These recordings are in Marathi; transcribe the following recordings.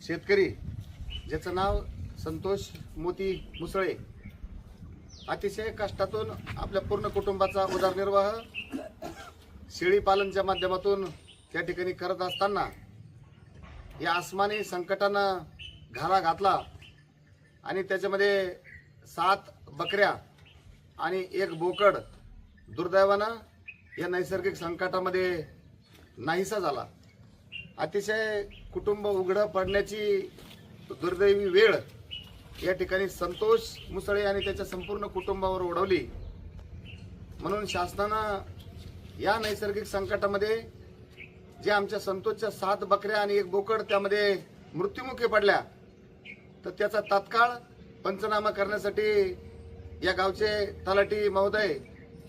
शेतकरी ज्याचं नाव संतोष मोती मुसळे अतिशय कष्टातून आपल्या पूर्ण कुटुंबाचा उदरनिर्वाह शेळी पालनच्या माध्यमातून त्या ठिकाणी करत असताना या आसमानी संकटानं घाला घातला आणि त्याच्यामध्ये सात बकऱ्या आणि एक बोकड दुर्दैवानं या नैसर्गिक संकटामध्ये नाहीसा झाला. अतिशय कुटुंब उघडं पडण्याची दुर्दैवी वेळ या ठिकाणी संतोष मुसळे आणि त्याच्या संपूर्ण कुटुंबावर ओढवली. म्हणून शासनानं या नैसर्गिक संकटामध्ये जे आमच्या संतोषच्या सात बकऱ्या आणि एक बोकड त्यामध्ये मृत्युमुखी पडल्या तर त्याचा तात्काळ पंचनामा करण्यासाठी या गावचे तलाठी महोदय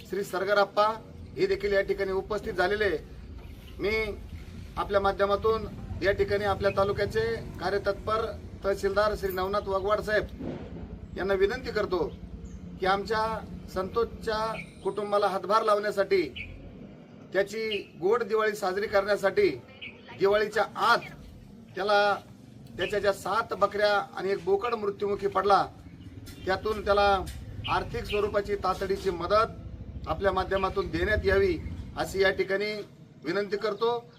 श्री सरगरप्पा हे देखील या ठिकाणी उपस्थित झालेले मी आपल्या माध्यमातून या ठिकाणी आपल्या तालुक्याचे कार्यतत्पर तहसीलदार श्री नवनाथ वाघवाड साहेब यांना विनंती करतो की आमच्या संतोषच्या कुटुंबाला हातभार लावण्यासाठी त्याची गोड दिवाळी साजरी करण्यासाठी दिवाळीच्या आत त्याला त्याच्या ज्या सात बकऱ्या आणि एक बोकड मृत्युमुखी पडला त्यातून त्याला आर्थिक स्वरूपाची तातडीची मदत आपल्या माध्यमातून देण्यात यावी अशी या ठिकाणी विनंती करतो.